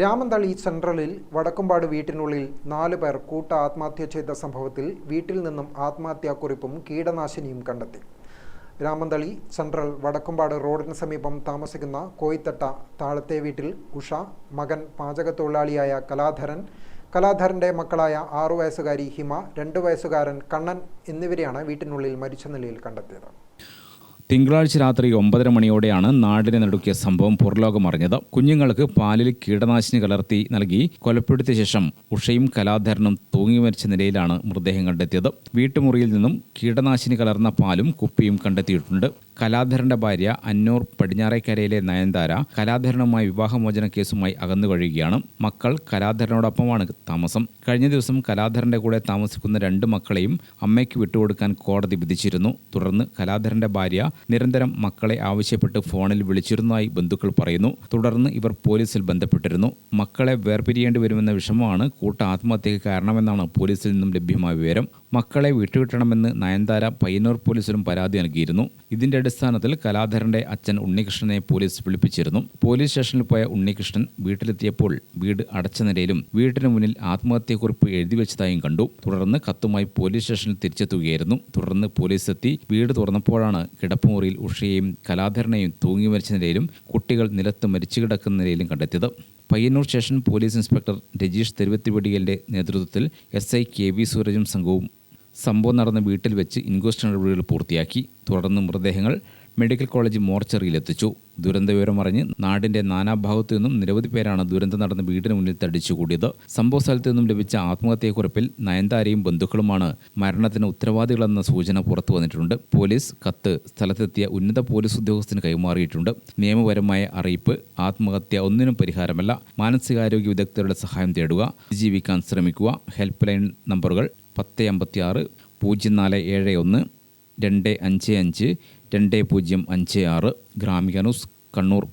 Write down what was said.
രാമന്തളി സെൻട്രലിൽ വടക്കുംപാട് വീട്ടിനുള്ളിൽ നാല് പേർ കൂട്ട ആത്മഹത്യ ചെയ്ത സംഭവത്തിൽ വീട്ടിൽ നിന്നും ആത്മഹത്യാക്കുറിപ്പും കീടനാശിനിയും കണ്ടെത്തി. രാമന്തളി സെൻട്രൽ വടക്കുംപാട് റോഡിന് സമീപം താമസിക്കുന്ന കോയിത്തട്ട താഴത്തെ വീട്ടിൽ ഉഷ മകൻ പാചകത്തൊഴിലാളിയായ കലാധരൻ കലാധരന്റെ മക്കളായ ആറു വയസ്സുകാരി ഹിമ രണ്ട് വയസ്സുകാരൻ കണ്ണൻ എന്നിവരെയാണ് വീട്ടിനുള്ളിൽ മരിച്ച നിലയിൽ കണ്ടെത്തിയത്. തിങ്കളാഴ്ച രാത്രി ഒമ്പതര മണിയോടെയാണ് നാടിനെ നടുക്കിയ സംഭവം പുറലോകമറിഞ്ഞത് കുഞ്ഞുങ്ങൾക്ക് പാലിൽ കീടനാശിനി കലർത്തി നൽകി. കൊലപ്പെടുത്തിയ ശേഷം ഉഷയും കലാധരനും തൂങ്ങി മരിച്ച നിലയിലാണ് മൃതദേഹം കണ്ടെത്തിയത്. വീട്ടുമുറിയിൽ നിന്നും കീടനാശിനി കലർന്ന പാലും കുപ്പിയും കണ്ടെത്തിയിട്ടുണ്ട്. കലാധരന്റെ ഭാര്യ അന്നൂർ പടിഞ്ഞാറേക്കരയിലെ നയൻതാര കലാധരനുമായി വിവാഹമോചന കേസുമായി അകന്നു കഴിയുകയാണ്. മക്കൾ കലാധരനോടൊപ്പമാണ് താമസം. കഴിഞ്ഞ ദിവസം കലാധരന്റെ കൂടെ താമസിക്കുന്ന രണ്ട് മക്കളെയും അമ്മയ്ക്ക് വിട്ടുകൊടുക്കാൻ കോടതി വിധിച്ചിരുന്നു. തുടർന്ന് കലാധരന്റെ ഭാര്യ നിരന്തരം മക്കളെ ആവശ്യപ്പെട്ട് ഫോണിൽ വിളിച്ചിരുന്നതായി ബന്ധുക്കൾ പറയുന്നു. തുടർന്ന് ഇവർ പോലീസിൽ ബന്ധപ്പെട്ടിരുന്നു. മക്കളെ വേർപിരിയേണ്ടി വരുമെന്ന വിഷമമാണ് കൂട്ട ആത്മഹത്യക്ക് കാരണമെന്നാണ് പോലീസിൽ നിന്നും ലഭ്യമായ വിവരം. മക്കളെ വിട്ടുകിട്ടണമെന്ന് നയൻതാര പയ്യന്നൂർ പോലീസിലും പരാതി നൽകിയിരുന്നു. ഇതിന്റെ അടിസ്ഥാനത്തിൽ കലാധരന്റെ അച്ഛൻ ഉണ്ണികൃഷ്ണനെ പോലീസ് വിളിപ്പിച്ചിരുന്നു. പോലീസ് സ്റ്റേഷനിൽ പോയ ഉണ്ണികൃഷ്ണൻ വീട്ടിലെത്തിയപ്പോൾ വീട് അടച്ച നിലയിലും വീട്ടിന് മുന്നിൽ ആത്മഹത്യക്കുറിപ്പ് എഴുതി വെച്ചതായും കണ്ടു. തുടർന്ന് കത്തുമായി പോലീസ് സ്റ്റേഷനിൽ തിരിച്ചെത്തുകയായിരുന്നു. തുടർന്ന് പോലീസ് എത്തി വീട് തുറന്നപ്പോഴാണ് കിടപ്പുമുറിയിൽ ഉഷയെയും കലാധരനെയും തൂങ്ങി മരിച്ച നിലയിലും കുട്ടികൾ നിലത്ത് മരിച്ചു കിടക്കുന്ന നിലയിലും കണ്ടെത്തിയത്. Payyanur station police inspector Rajeesh തെരുവത്തിവടിയലിന്റെ നേതൃത്വത്തിൽ എസ് ഐ കെ വി സൂരജും സംഘവും സംഭവം നടന്ന വീട്ടിൽ വെച്ച് ഇൻക്വസ്റ്റ് നടപടികൾ പൂർത്തിയാക്കി. തുടർന്ന് മൃതദേഹങ്ങൾ മെഡിക്കൽ കോളേജ് മോർച്ചറിയിലെത്തിച്ചു. ദുരന്ത വിവരം അറിഞ്ഞ് നാടിന്റെ നാനാഭാഗത്തു നിന്നും നിരവധി പേരാണ് ദുരന്തം നടന്ന വീടിന് മുന്നിൽ തടിച്ചുകൂടിയത് സംഭവ സ്ഥലത്തു നിന്നും ലഭിച്ച ആത്മഹത്യക്കുറിപ്പിൽ നയൻതാരയും ബന്ധുക്കളുമാണ് മരണത്തിന് ഉത്തരവാദികളെന്ന സൂചന പുറത്തു വന്നിട്ടുണ്ട്. പോലീസ് കത്ത് സ്ഥലത്തെത്തിയ ഉന്നത പോലീസ് ഉദ്യോഗസ്ഥന് കൈമാറിയിട്ടുണ്ട്. നിയമപരമായ അറിയിപ്പ് ആത്മഹത്യ ഒന്നിനും പരിഹാരമല്ല. മാനസികാരോഗ്യ വിദഗ്ധരുടെ സഹായം തേടുക ജീവിക്കാൻ ശ്രമിക്കുക ഹെൽപ്പ് ലൈൻ നമ്പറുകൾ പത്ത് അമ്പത്തി ആറ് പൂജ്യം നാല് ഏഴ് ഒന്ന് രണ്ട് അഞ്ച് അഞ്ച് രണ്ട് പൂജ്യം അഞ്ച് ആറ് ഗ്രാമിക ന്യൂസ് കണ്ണൂർ.